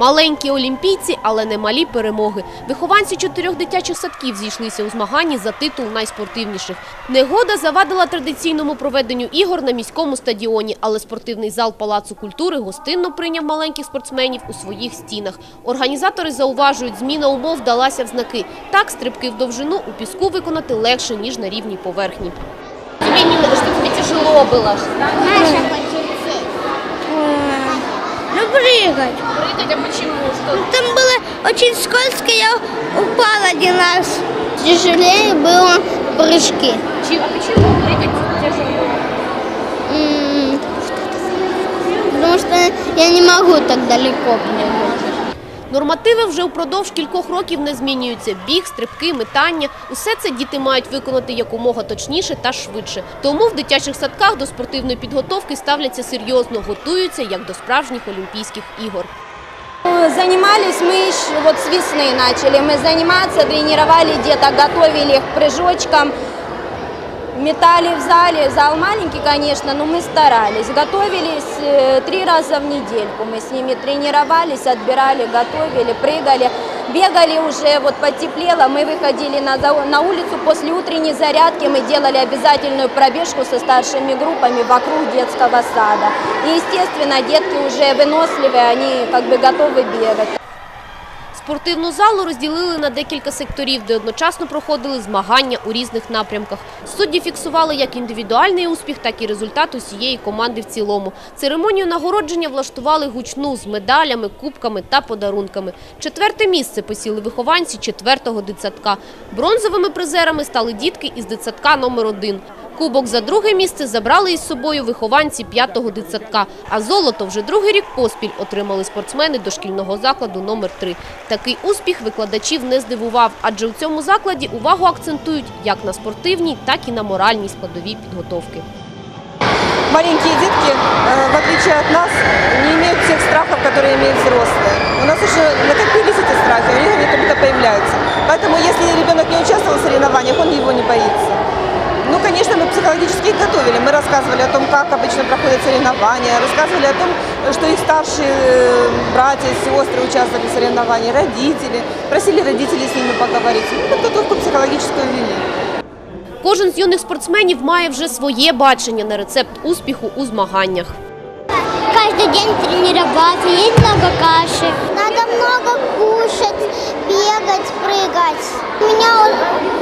Маленькі олімпійці, але не малі перемоги. Вихованці чотирьох дитячих садків зійшлися у змаганні за титул найспортивніших. Негода завадила традиційному проведенню ігор на міському стадіоні, але спортивний зал Палацу культури гостинно прийняв маленьких спортсменів у своїх стінах. Організатори зауважують, зміна умов вдалася в знаки. Так, стрибки в довжину у піску виконати легше, ніж на рівній поверхні. Тобі, тяжело було? Ну, прыгать. Прыгать, а почему? Что? Там было очень скользко, я упала один раз. Тяжелее было прыжки. А почему прыгать тяжело? Потому что я не могу так далеко прыгать. Нормативи вже впродовж кількох років не змінюються. Біг, стрибки, метання – усе це діти мають виконати якомога точніше та швидше. Тому в дитячих садках до спортивної підготовки ставляться серйозно, готуються як до справжніх олімпійських ігор. Занимались мы еще вот с весны начали мы заниматься, тренировали деток, готовили их к прыжочкам, метали в зале. Зал маленький, конечно, но мы старались. Готовились э, три раза в недельку. Мы с ними тренировались, отбирали, готовили, прыгали. Бегали уже, вот потеплело, мы выходили на, на улицу после утренней зарядки, мы делали обязательную пробежку со старшими группами вокруг детского сада. И, естественно, детки уже выносливые, они как бы готовы бегать. Спортивну залу розділили на декілька секторів, де одночасно проходили змагання у різних напрямках. Судді фіксували як індивідуальний успіх, так і результат усієї команди в цілому. Церемонію нагородження влаштували гучну з медалями, кубками та подарунками. Четверте місце посіли вихованці четвертого дитсадка. Бронзовими призерами стали дітки із дитсадка номер один. Кубок за друге місце забрали із собою вихованці п'ятого дитсадка, а золото вже другий рік поспіль отримали спортсмени дошкільного закладу номер 3 Такий успіх викладачів не здивував, адже у цьому закладі увагу акцентують як на спортивній, так і на моральній складовій підготовки. маленькие детки, э, в отличие от нас, не имеют тех страхов, которые имеют взрослые. У нас уже накопились эти страхи, у них они только появляются. Поэтому если ребенок не участвовал в соревнованиях, рассказывали о том, как обычно проходят соревнования, рассказывали о том, что их старшие э, братья, сестры участвовали в соревнованиях, родители. Просили родителей с ними поговорить. Ну, подготовку психологическую вели. Кожен з юних спортсменів має вже своє бачення на рецепт успіху у змаганнях. Каждый день тренироваться, есть много каши. Надо много кушать, бегать, прыгать. У меня вот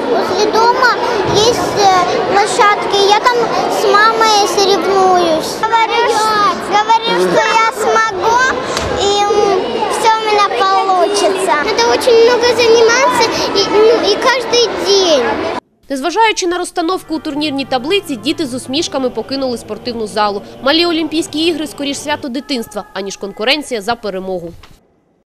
возле дома Говорю, говорю что я смогу, и все у меня получится. Надо очень много заниматься и, ну, и каждый день. Незважаючи на розстановку у турнірній таблиці, діти з усмішками покинули спортивну залу. Малі Олімпійські ігри скоріш свято дитинства, аніж конкуренція за перемогу.